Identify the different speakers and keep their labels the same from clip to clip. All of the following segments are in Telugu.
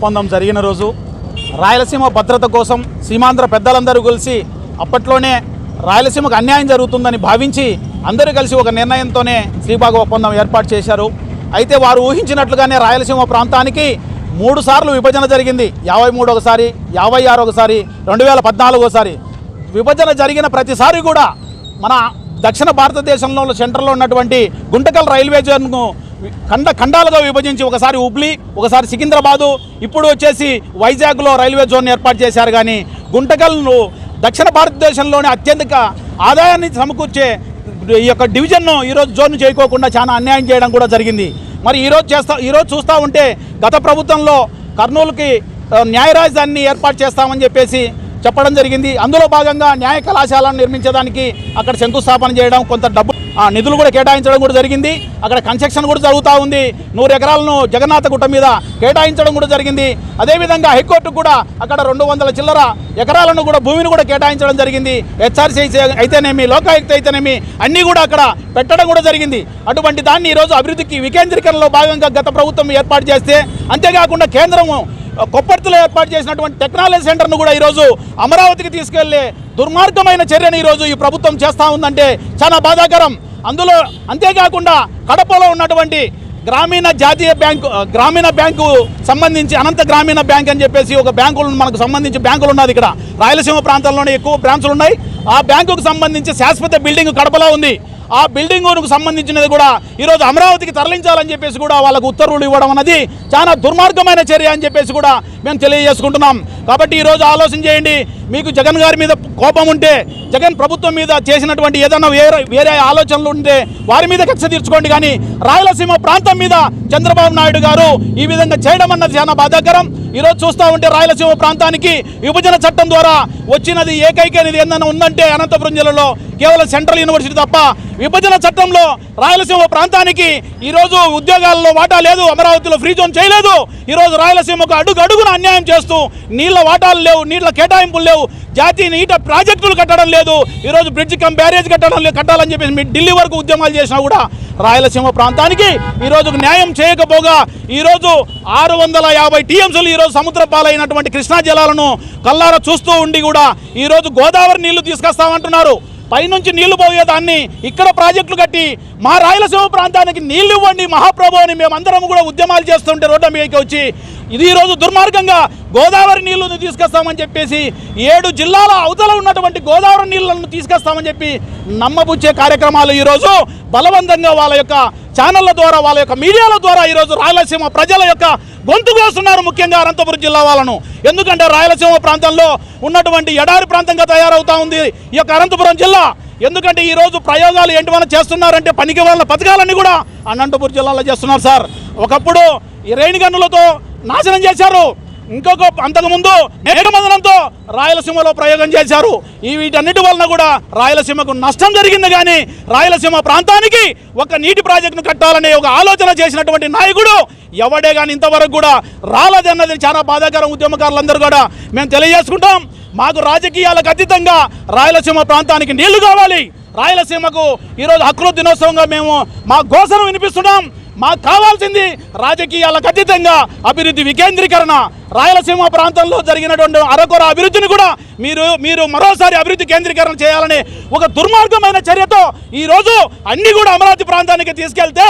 Speaker 1: ఒప్పందం జరిగిన రోజు రాయలసీమ భద్రత కోసం సీమాంధ్ర పెద్దలందరూ కలిసి అప్పట్లోనే రాయలసీమకు అన్యాయం జరుగుతుందని భావించి అందరూ కలిసి ఒక నిర్ణయంతోనే శ్రీభాగ ఒప్పందం ఏర్పాటు చేశారు. అయితే వారు ఊహించినట్లుగానే రాయలసీమ ప్రాంతానికి మూడు సార్లు విభజన జరిగింది. యాభై మూడు ఒకసారి యాభై ఆరు ఒకసారి రెండు వేల పద్నాలుగు ఒకసారి. విభజన జరిగిన ప్రతిసారి కూడా మన దక్షిణ భారతదేశంలో సెంటర్లో ఉన్నటువంటి గుంటకల్ రైల్వే జోన్ను ఖండ ఖండాలుగా విభజించి ఒకసారి హుబ్లీ ఒకసారి సికింద్రాబాదు ఇప్పుడు వచ్చేసి వైజాగ్లో రైల్వే జోన్ ఏర్పాటు చేశారు కానీ గుంటకల్ను దక్షిణ భారతదేశంలోనే అత్యధిక ఆదాయాన్ని సమకూర్చే ఈ యొక్క డివిజన్ను ఈరోజు జోన్ చేయకోకుండా చాలా అన్యాయం చేయడం కూడా జరిగింది. మరి ఈరోజు చేస్తా ఈరోజు చూస్తూ ఉంటే గత ప్రభుత్వంలో కర్నూలుకి న్యాయ రాజధానిని ఏర్పాటు చేస్తామని చెప్పేసి చెప్పడం జరిగింది. అందులో భాగంగా న్యాయ కళాశాలను నిర్మించడానికి అక్కడ శంకుస్థాపన చేయడం కొంత డబ్బు నిధులు కూడా కేటాయించడం కూడా జరిగింది. అక్కడ కన్స్ట్రక్షన్ కూడా జరుగుతూ ఉంది. నూరు ఎకరాలను జగన్నాథ గుట్ట మీద కేటాయించడం కూడా జరిగింది. అదేవిధంగా హైకోర్టు కూడా అక్కడ రెండు వందల చిల్లర ఎకరాలను కూడా భూమిని కూడా కేటాయించడం జరిగింది. హెచ్ఆర్సీ అయితేనేమి లోకాయుక్త అయితేనేమి అన్నీ కూడా అక్కడ పెట్టడం కూడా జరిగింది. అటువంటి దాన్ని ఈరోజు అభివృద్ధికి వికేంద్రీకరణలో భాగంగా గత ప్రభుత్వం ఏర్పాటు చేస్తే అంతేకాకుండా కేంద్రము కొప్పర్తిలో ఏర్పాటు చేసినటువంటి టెక్నాలజీ సెంటర్ను కూడా ఈరోజు అమరావతికి తీసుకెళ్ళే దుర్మార్గమైన చర్యను ఈరోజు ఈ ప్రభుత్వం చేస్తూ ఉందంటే చాలా బాధాకరం. అందులో అంతేకాకుండా కడపలో ఉన్నటువంటి గ్రామీణ జాతీయ బ్యాంకు గ్రామీణ బ్యాంకు సంబంధించి అనంత గ్రామీణ బ్యాంక్ అని చెప్పేసి ఒక బ్యాంకులు మనకు సంబంధించి బ్యాంకులు ఉన్నది ఇక్కడ. రాయలసీమ ప్రాంతంలోనే ఎక్కువ బ్రాంచ్లు ఉన్నాయి. ఆ బ్యాంకుకు సంబంధించి శాశ్వత బిల్డింగ్ కడపలో ఉంది. ఆ బిల్డింగుకు సంబంధించినది కూడా ఈరోజు అమరావతికి తరలించాలని చెప్పేసి కూడా వాళ్ళకు ఉత్తర్వులు ఇవ్వడం అన్నది చాలా దుర్మార్గమైన చర్య అని చెప్పేసి కూడా మేము తెలియజేసుకుంటున్నాం. కాబట్టి ఈరోజు ఆలోచన చేయండి. మీకు జగన్ గారి మీద కోపం ఉంటే జగన్ ప్రభుత్వం మీద చేసినటువంటి ఏదైనా వేరే వేరే ఆలోచనలు ఉంటే వారి మీద కక్ష తీర్చుకోండి. కానీ రాయలసీమ ప్రాంతం మీద చంద్రబాబు నాయుడు గారు ఈ విధంగా చేయడం అన్నది చాలా బాధాకరం. ఈరోజు చూస్తూ ఉంటే రాయలసీమ ప్రాంతానికి విభజన చట్టం ద్వారా వచ్చినది ఏకైక అనేది ఏదైనా ఉందంటే అనంతపురం జిల్లాలో కేవలం సెంట్రల్ యూనివర్సిటీ తప్ప విభజన చట్టంలో రాయలసీమ ప్రాంతానికి ఈరోజు ఉద్యోగాల్లో వాటా లేదు అమరావతిలో ఫ్రీ జోన్ చేయలేదు. ఈరోజు రాయలసీమకు అడుగు అడుగున అన్యాయం చేస్తూ నీళ్ళ వాటాలు లేవు నీళ్ళ కేటాయింపులు లేవు జాతీయ నీట ప్రాజెక్టులు కట్టడం లేదు. ఈరోజు బ్రిడ్జ్ కమ్ బ్యారేజ్ కట్టడం లేదు కట్టాలని చెప్పేసి మీ ఢిల్లీ వరకు ఉద్యమాలు చేసినా కూడా రాయలసీమ ప్రాంతానికి ఈరోజు న్యాయం చేయకపోగా ఈరోజు ఆరు వందల యాభై టీఎంసీలు ఈరోజు సముద్ర పాలైనటువంటి కృష్ణా జలాలను కల్లార చూస్తూ ఉండి కూడా ఈరోజు గోదావరి నీళ్ళు తీసుకొస్తామంటున్నారు. పైనుంచి నీళ్ళు పోయేదాన్ని. ఇక్కడ ప్రాజెక్టులు కట్టి మా రాయలసీమ ప్రాంతానికి నీళ్ళు ఇవ్వండి మహాప్రభు అని మేమందరం కూడా ఉద్యమాలు చేస్తుంటే రోడ్డు మీదకి వచ్చి ఇది ఈరోజు దుర్మార్గంగా గోదావరి నీళ్ళను తీసుకొస్తామని చెప్పేసి ఏడు జిల్లాల అవతల ఉన్నటువంటి గోదావరి నీళ్ళను తీసుకొస్తామని చెప్పి నమ్మబుచ్చే కార్యక్రమాలు ఈరోజు బలవంతంగా వాళ్ళ యొక్క ఛానళ్ళ ద్వారా వాళ్ళ యొక్క మీడియాల ద్వారా ఈరోజు రాయలసీమ ప్రజల యొక్క గొంతు కోస్తున్నారు ముఖ్యంగా అనంతపురం జిల్లా వాళ్ళను. ఎందుకంటే రాయలసీమ ప్రాంతంలో ఉన్నటువంటి ఎడారి ప్రాంతంగా తయారవుతా ఉంది ఈ యొక్క అనంతపురం జిల్లా. ఎందుకంటే ఈరోజు ప్రయోగాలు ఏంటి వల్ల చేస్తున్నారంటే పనికి వాళ్ళ పథకాలన్నీ కూడా అనంతపురం జిల్లాలో చేస్తున్నారు సార్. ఒకప్పుడు ఈ రేణిగన్నులతో నాశనం చేశారు. ఇంకొక అంతకుముందు మేఘమదనంతో రాయలసీమలో ప్రయోగం చేశారు. ఈ వీటన్నిటి వలన కూడా రాయలసీమకు నష్టం జరిగింది కానీ రాయలసీమ ప్రాంతానికి ఒక నీటి ప్రాజెక్టును కట్టాలనే ఒక ఆలోచన చేసినటువంటి నాయకుడు ఎవడే కానీ ఇంతవరకు కూడా రాలేదన్నది చాలా బాధాకరం ఉద్యమకారులందరూ కూడా మేము తెలియజేసుకుంటాం. మాకు రాజకీయాలకు అతీతంగా రాయలసీమ ప్రాంతానికి నీళ్ళు కావాలి. రాయలసీమకు ఈరోజు హక్కుల దినోత్సవంగా మేము మా ఘోషను వినిపిస్తున్నాం. మాకు కావాల్సింది రాజకీయాలకు అతీతంగా అభివృద్ధి వికేంద్రీకరణ. రాయలసీమ ప్రాంతంలో జరిగినటువంటి అరకొర అభివృద్ధిని కూడా మీరు మీరు మరోసారి అభివృద్ధి కేంద్రీకరణ చేయాలని ఒక దుర్మార్గమైన చర్యతో ఈరోజు అన్ని కూడా అమరావతి ప్రాంతానికి తీసుకెళ్తే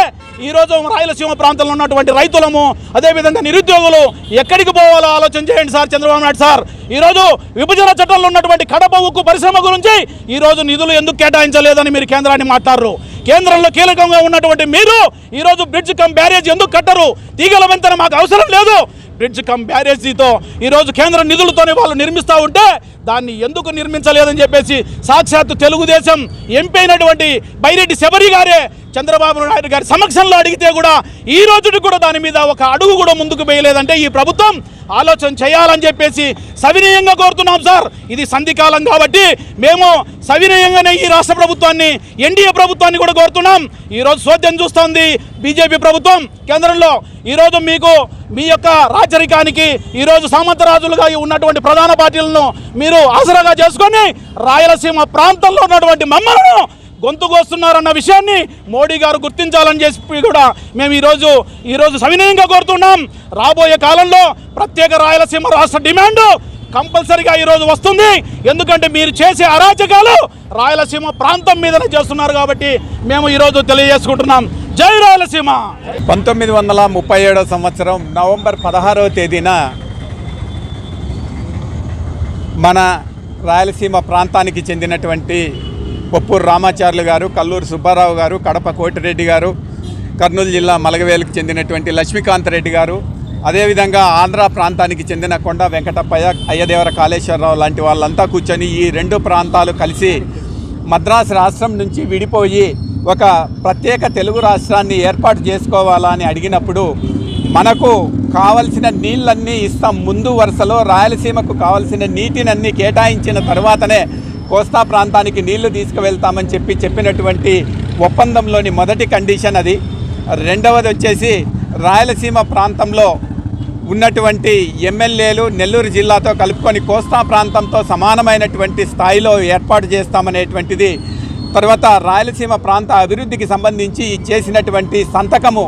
Speaker 1: ఈరోజు రాయలసీమ ప్రాంతంలో ఉన్నటువంటి రైతులము అదేవిధంగా నిరుద్యోగులు ఎక్కడికి పోవాలో ఆలోచన చేయండి సార్ చంద్రబాబు నాయుడు సార్. ఈరోజు విభజన చట్టంలో ఉన్నటువంటి కడప ఉక్కు పరిశ్రమ గురించి ఈరోజు నిధులు ఎందుకు కేటాయించలేదని మీరు కేంద్రాన్ని మాట్లాడరు. కేంద్రంలో కీలకంగా ఉన్నటువంటి మీరు ఈరోజు బ్రిడ్జ్ కమ్ బ్యారేజ్ ఎందుకు కట్టరు? తీగల వెంతన మాకు అవసరం లేదు. బ్రిడ్జ్ కమ్ బ్యారేజీతో ఈరోజు కేంద్ర నిధులతోనే వాళ్ళు నిర్మిస్తూ ఉంటే దాన్ని ఎందుకు నిర్మించలేదని చెప్పేసి సాక్షాత్తు తెలుగుదేశం ఎంపీ అయినటువంటి బైరెడ్డి శబరి గారే చంద్రబాబు నాయుడు గారి సమక్షంలో అడిగితే కూడా ఈ రోజుకి కూడా దాని మీద ఒక అడుగు కూడా ముందుకు వేయలేదంటే ఈ ప్రభుత్వం ఆలోచన చేయాలని చెప్పేసి సవినయంగా కోరుతున్నాం సార్. ఇది సంధికాలం కాబట్టి మేము సవినయంగానే ఈ రాష్ట్ర ప్రభుత్వాన్ని ఎన్డీఏ ప్రభుత్వాన్ని కూడా కోరుతున్నాం. ఈరోజు సోద్యం చూస్తోంది బీజేపీ ప్రభుత్వం కేంద్రంలో. ఈరోజు మీకు మీ యొక్క రాచరికానికి ఈరోజు సామంతరాజులుగా ఉన్నటువంటి ప్రధాన పార్టీలను మీరు ఆసరాగా చేసుకొని రాయలసీమ ప్రాంతంలో ఉన్నటువంటి మమ్మలను గొంతు కోస్తున్నారన్న విషయాన్ని మోడీ గారు గుర్తించాలని చెప్పి కూడా మేము ఈరోజు ఈరోజు సవినయంగా కోరుతున్నాం. రాబోయే కాలంలో ప్రత్యేక రాయలసీమ రాష్ట్ర డిమాండ్ కంపల్సరిగా ఈరోజు వస్తుంది. ఎందుకంటే మీరు చేసే అరాచకాలు రాయలసీమ ప్రాంతం మీదనే చేస్తున్నారు కాబట్టి మేము ఈరోజు తెలియజేసుకుంటున్నాం. జై రాయలసీమ!
Speaker 2: పంతొమ్మిది వందల ముప్పై ఏడవ సంవత్సరం నవంబర్ పదహారవ తేదీన మన రాయలసీమ ప్రాంతానికి చెందినటువంటి పొప్పూరు రామాచార్యులు గారు కల్లూరు సుబ్బారావు గారు కడప కోటిరెడ్డి గారు కర్నూలు జిల్లా మలగవేలుకు చెందినటువంటి లక్ష్మీకాంత్ రెడ్డి గారు అదేవిధంగా ఆంధ్ర ప్రాంతానికి చెందిన కొండ వెంకటప్పయ్య అయ్యదేవర కాళేశ్వరరావు లాంటి వాళ్ళంతా కూర్చొని ఈ రెండు ప్రాంతాలు కలిసి మద్రాసు రాష్ట్రం నుంచి విడిపోయి ఒక ప్రత్యేక తెలుగు రాష్ట్రాన్ని ఏర్పాటు చేసుకోవాలా అని అడిగినప్పుడు మనకు కావలసిన నీళ్ళన్నీ ఇస్తాం ముందు వరుసలో రాయలసీమకు కావలసిన నీటినన్నీ కేటాయించిన తర్వాతనే కోస్తా ప్రాంతానికి నీళ్ళు తీసుకువెళ్తామని చెప్పి చెప్పినటువంటి ఒప్పందంలోని మొదటి కండిషన్ అది. రెండవది వచ్చేసి రాయలసీమ ప్రాంతంలో ఉన్నటువంటి ఎమ్మెల్యేలు నెల్లూరు జిల్లాతో కలుపుకొని కోస్తా ప్రాంతంతో సమానమైనటువంటి స్థాయిలో ఏర్పాటు చేస్తామనేటువంటిది. తర్వాత రాయలసీమ ప్రాంత అభివృద్ధికి సంబంధించి చేసినటువంటి సంతకము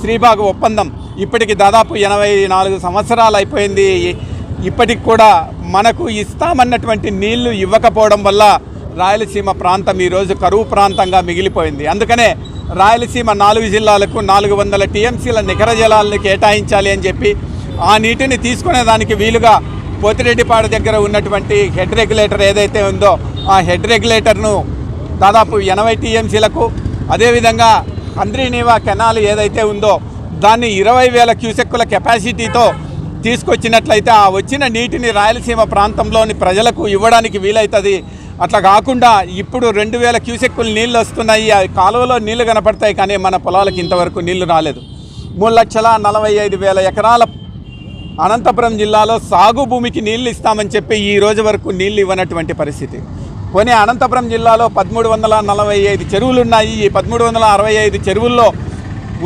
Speaker 2: శ్రీబాగు ఒప్పందం. ఇప్పటికి దాదాపు ఎనభై నాలుగు సంవత్సరాలు అయిపోయింది. ఇప్పటికి కూడా మనకు ఇస్తామన్నటువంటి నీళ్ళు ఇవ్వకపోవడం వల్ల రాయలసీమ ప్రాంతం ఈరోజు కరువు ప్రాంతంగా మిగిలిపోయింది. అందుకనే రాయలసీమ నాలుగు జిల్లాలకు నాలుగు వందల టీఎంసీల నికర జలాలను కేటాయించాలి అని చెప్పి ఆ నీటిని తీసుకునేదానికి వీలుగా పోతిరెడ్డిపాడు దగ్గర ఉన్నటువంటి హెడ్ రెగ్యులేటర్ ఏదైతే ఉందో ఆ హెడ్ రెగ్యులేటర్ను దాదాపు ఎనభై టీఎంసీలకు అదేవిధంగా అంద్రీనీవా కెనాల్ ఏదైతే ఉందో దాన్ని ఇరవై వేల క్యూసెక్కుల కెపాసిటీతో తీసుకొచ్చినట్లయితే ఆ వచ్చిన నీటిని రాయలసీమ ప్రాంతంలోని ప్రజలకు ఇవ్వడానికి వీలవుతుంది అట్లా కాకుండా ఇప్పుడు రెండు వేల క్యూసెక్కులు నీళ్ళు వస్తున్నాయి. ఆ కాలువలో నీళ్ళు కనపడతాయి కానీ మన పొలాలకు ఇంతవరకు నీళ్ళు రాలేదు. మూడు లక్షల నలభై ఐదు వేల ఎకరాల అనంతపురం జిల్లాలో సాగు భూమికి నీళ్ళు ఇస్తామని చెప్పి ఈ రోజు వరకు నీళ్ళు ఇవ్వనటువంటి పరిస్థితి. కొని అనంతపురం జిల్లాలో పదమూడు వందల నలభై ఐదు చెరువులు ఉన్నాయి. ఈ పదమూడు వందల అరవై ఐదు చెరువుల్లో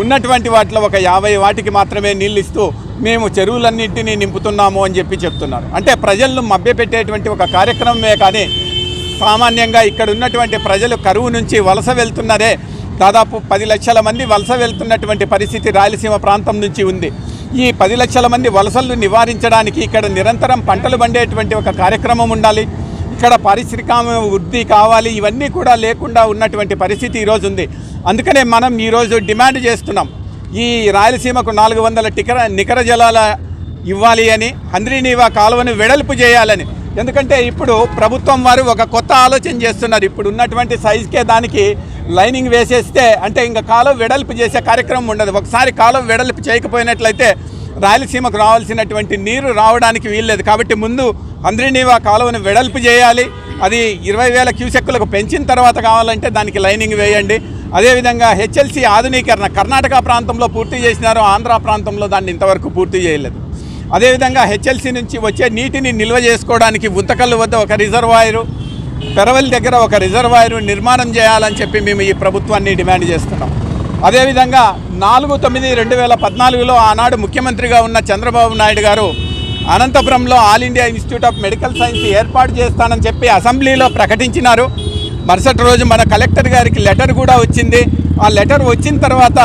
Speaker 2: ఉన్నటువంటి వాటిలో ఒక యాభై వాటికి మాత్రమే నీళ్ళు ఇస్తూ మేము చెరువులన్నింటినీ నింపుతున్నాము అని చెప్పి చెప్తున్నారు. అంటే ప్రజలను మభ్యపెట్టేటువంటి ఒక కార్యక్రమమే కానీ సామాన్యంగా ఇక్కడ ఉన్నటువంటి ప్రజలు కరువు నుంచి వలస వెళ్తున్నారే. దాదాపు పది లక్షల మంది వలస వెళ్తున్నటువంటి పరిస్థితి రాయలసీమ ప్రాంతం నుంచి ఉంది. ఈ పది లక్షల మంది వలసలను నివారించడానికి ఇక్కడ నిరంతరం పంటలు పండేటువంటి ఒక కార్యక్రమం ఉండాలి. ఇక్కడ పారిశ్రామిక వృద్ధి కావాలి. ఇవన్నీ కూడా లేకుండా ఉన్నటువంటి పరిస్థితి ఈరోజు ఉంది. అందుకనే మనం ఈరోజు డిమాండ్ చేస్తున్నాం ఈ రాయలసీమకు నాలుగు వందల టికర నికర జలాల ఇవ్వాలి అని హంద్రీనీవా కాలువను వెడల్పు చేయాలని. ఎందుకంటే ఇప్పుడు ప్రభుత్వం వారు ఒక కొత్త ఆలోచన చేస్తున్నారు. ఇప్పుడు ఉన్నటువంటి సైజుకే దానికి లైనింగ్ వేసేస్తే అంటే ఇంకా కాలం వెడల్పు చేసే కార్యక్రమం ఉండదు. ఒకసారి కాలువ వెడల్పు చేయకపోయినట్లయితే రాయలసీమకు రావాల్సినటువంటి నీరు రావడానికి వీల్లేదు. కాబట్టి ముందు హంద్రీనీవా కాలువను వెడల్పు చేయాలి. అది ఇరవై వేల క్యూసెక్కులకు పెంచిన తర్వాత కావాలంటే దానికి లైనింగ్ వేయండి. అదేవిధంగా హెచ్ఎల్సి ఆధునీకరణ కర్ణాటక ప్రాంతంలో పూర్తి చేసినారు ఆంధ్ర ప్రాంతంలో దాన్ని ఇంతవరకు పూర్తి చేయలేదు. అదేవిధంగా హెచ్ఎల్సి నుంచి వచ్చే నీటిని నిల్వ చేసుకోవడానికి గుంతకల్లు వద్ద ఒక రిజర్వాయరు పెరవల్ దగ్గర ఒక రిజర్వాయరు నిర్మాణం చేయాలని చెప్పి మేము ఈ ప్రభుత్వాన్ని డిమాండ్ చేస్తున్నాం. అదేవిధంగా నాలుగు తొమ్మిది రెండు వేల పద్నాలుగులో ఆనాడు ముఖ్యమంత్రిగా ఉన్న చంద్రబాబు నాయుడు గారు అనంతపురంలో all India institute of medical science ఏర్పాటు చేస్తానని చెప్పి అసెంబ్లీలో ప్రకటించినారు. మరుసటి రోజు మన కలెక్టర్ గారికి లెటర్ కూడా వచ్చింది. ఆ లెటర్ వచ్చిన తర్వాత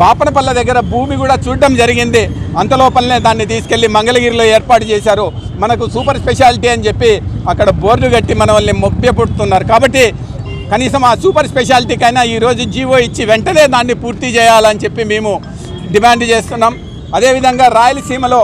Speaker 2: బాపనపల్ల దగ్గర భూమి కూడా చూడడం జరిగింది. అంతలోపలనే దాన్ని తీసుకెళ్ళి మంగళగిరిలో ఏర్పాటు చేశారు. మనకు సూపర్ స్పెషాలిటీ అని చెప్పి అక్కడ బోర్డు కట్టి మనల్ని వాళ్ళని పుడుతున్నారు. కాబట్టి కనీసం ఆ సూపర్ స్పెషాలిటీకైనా ఈరోజు జీవో ఇచ్చి వెంటనే దాన్ని పూర్తి చేయాలని చెప్పి మేము డిమాండ్ చేస్తున్నాం. అదేవిధంగా రాయలసీమలో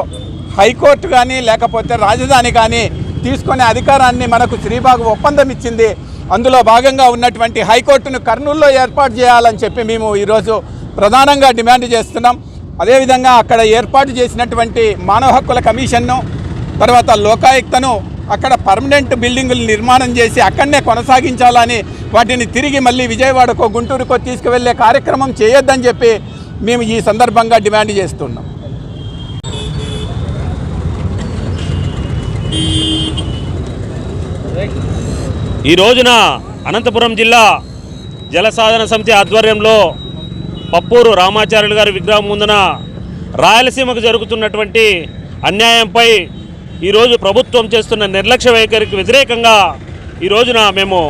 Speaker 2: హైకోర్టు కానీ లేకపోతే రాజధాని కానీ తీసుకునే అధికారాన్ని మనకు శ్రీబాగు ఒప్పందం ఇచ్చింది. అందులో భాగంగా ఉన్నటువంటి హైకోర్టును కర్నూలులో ఏర్పాటు చేయాలని చెప్పి మేము ఈరోజు ప్రధానంగా డిమాండ్ చేస్తున్నాం. అదేవిధంగా అక్కడ ఏర్పాటు చేసినటువంటి మానవ హక్కుల కమిషన్ను తర్వాత లోకాయుక్తను అక్కడ పర్మనెంట్ బిల్డింగులు నిర్మాణం చేసి అక్కడనే కొనసాగించాలని వాటిని తిరిగి మళ్ళీ విజయవాడకో గుంటూరుకో తీసుకువెళ్ళే కార్యక్రమం చేయొద్దని చెప్పి మేము ఈ సందర్భంగా డిమాండ్ చేస్తున్నాం.
Speaker 3: ఈ రోజున అనంతపురం జిల్లా జలసాధన సమితి ఆధ్వర్యంలో పప్పూరు రామాచార్యులు గారి విగ్రహం ముందున రాయలసీమకు జరుగుతున్నటువంటి అన్యాయంపై ఈరోజు ప్రభుత్వం చేస్తున్న నిర్లక్ష్య వైఖరికి వ్యతిరేకంగా ఈ రోజున మేము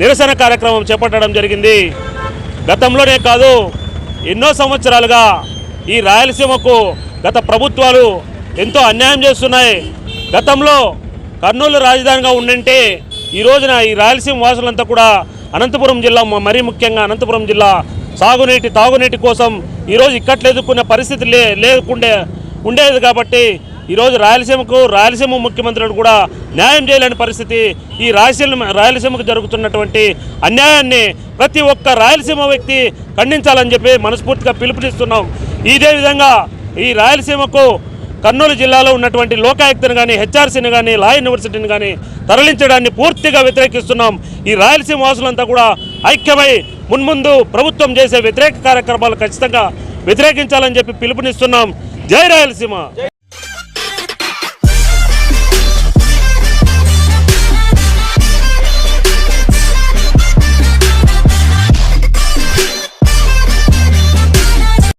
Speaker 3: నిరసన కార్యక్రమం చేపట్టడం జరిగింది. గతంలోనే కాదు ఎన్నో సంవత్సరాలుగా ఈ రాయలసీమకు గత ప్రభుత్వాలు ఎంతో అన్యాయం చేస్తున్నాయి. గతంలో కర్నూలు రాజధానిగా ఉండంటే ఈ రోజున ఈ రాయలసీమ వాసులంతా కూడా అనంతపురం జిల్లా మరీ ముఖ్యంగా అనంతపురం జిల్లా సాగునీటి తాగునీటి కోసం ఈరోజు ఇక్కట్లు ఎదుర్కొనే పరిస్థితి లే లేకుండే ఉండేది కాబట్టి ఈరోజు రాయలసీమకు రాయలసీమ ముఖ్యమంత్రులు కూడా న్యాయం చేయలేని పరిస్థితి. ఈ రాయలసీమ రాయలసీమకు జరుగుతున్నటువంటి అన్యాయాన్ని ప్రతి ఒక్క రాయలసీమ వ్యక్తి ఖండించాలని చెప్పి మనస్ఫూర్తిగా పిలుపునిస్తున్నాం. ఇదే విధంగా ఈ రాయలసీమకు కర్నూలు జిల్లాలో ఉన్నటువంటి లోకాయుక్తను కానీ హెచ్ఆర్సీని కానీ లా యూనివర్సిటీని కానీ తరలించడాన్ని పూర్తిగా వ్యతిరేకిస్తున్నాం. ఈ రాయలసీమ వాసులంతా కూడా ఐక్యమై మున్ముందు ప్రభుత్వం చేసే వ్యతిరేక కార్యక్రమాలు ఖచ్చితంగా వ్యతిరేకించాలని చెప్పి పిలుపునిస్తున్నాం. జై రాయలసీమ!